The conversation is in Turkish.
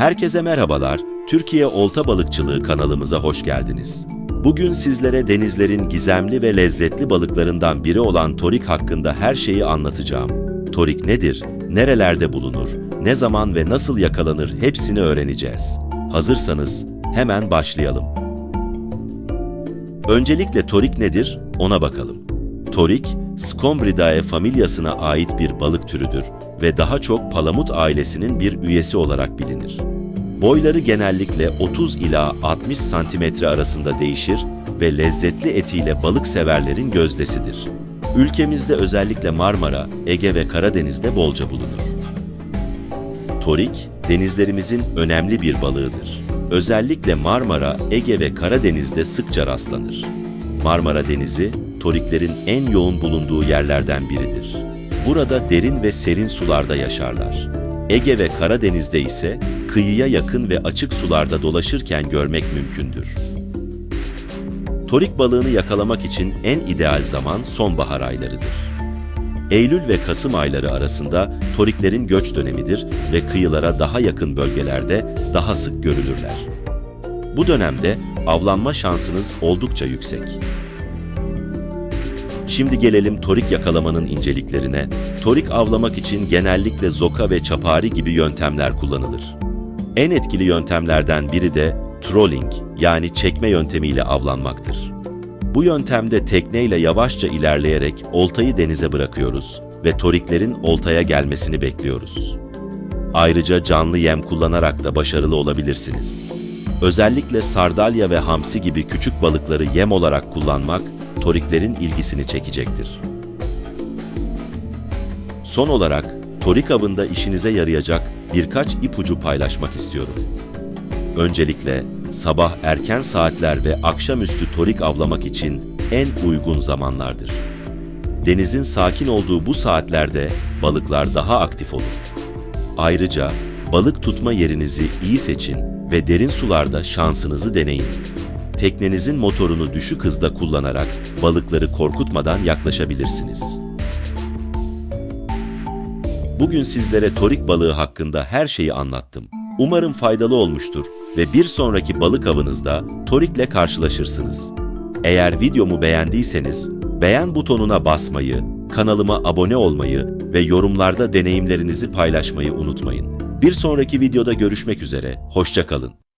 Herkese merhabalar. Türkiye Olta Balıkçılığı kanalımıza hoş geldiniz. Bugün sizlere denizlerin gizemli ve lezzetli balıklarından biri olan torik hakkında her şeyi anlatacağım. Torik nedir? Nerelerde bulunur? Ne zaman ve nasıl yakalanır? Hepsini öğreneceğiz. Hazırsanız hemen başlayalım. Öncelikle torik nedir? Ona bakalım. Torik, Scombridae familyasına ait bir balık türüdür ve daha çok palamut ailesinin bir üyesi olarak bilinir. Boyları genellikle 30 ila 60 santimetre arasında değişir ve lezzetli etiyle balık severlerin gözdesidir. Ülkemizde özellikle Marmara, Ege ve Karadeniz'de bolca bulunur. Torik, denizlerimizin önemli bir balığıdır. Özellikle Marmara, Ege ve Karadeniz'de sıkça rastlanır. Marmara Denizi, toriklerin en yoğun bulunduğu yerlerden biridir. Burada derin ve serin sularda yaşarlar. Ege ve Karadeniz'de ise kıyıya yakın ve açık sularda dolaşırken görmek mümkündür. Torik balığını yakalamak için en ideal zaman sonbahar aylarıdır. Eylül ve Kasım ayları arasında toriklerin göç dönemidir ve kıyılara daha yakın bölgelerde daha sık görülürler. Bu dönemde avlanma şansınız oldukça yüksek. Şimdi gelelim torik yakalamanın inceliklerine. Torik avlamak için genellikle zoka ve çapari gibi yöntemler kullanılır. En etkili yöntemlerden biri de trolling yani çekme yöntemiyle avlanmaktır. Bu yöntemde tekneyle yavaşça ilerleyerek oltayı denize bırakıyoruz ve toriklerin oltaya gelmesini bekliyoruz. Ayrıca canlı yem kullanarak da başarılı olabilirsiniz. Özellikle sardalya ve hamsi gibi küçük balıkları yem olarak kullanmak toriklerin ilgisini çekecektir. Son olarak torik avında işinize yarayacak birkaç ipucu paylaşmak istiyorum. Öncelikle sabah erken saatler ve akşamüstü torik avlamak için en uygun zamanlardır. Denizin sakin olduğu bu saatlerde balıklar daha aktif olur. Ayrıca balık tutma yerinizi iyi seçin ve derin sularda şansınızı deneyin. Teknenizin motorunu düşük hızda kullanarak balıkları korkutmadan yaklaşabilirsiniz. Bugün sizlere torik balığı hakkında her şeyi anlattım. Umarım faydalı olmuştur ve bir sonraki balık avınızda torikle karşılaşırsınız. Eğer videomu beğendiyseniz beğen butonuna basmayı, kanalıma abone olmayı ve yorumlarda deneyimlerinizi paylaşmayı unutmayın. Bir sonraki videoda görüşmek üzere, hoşça kalın.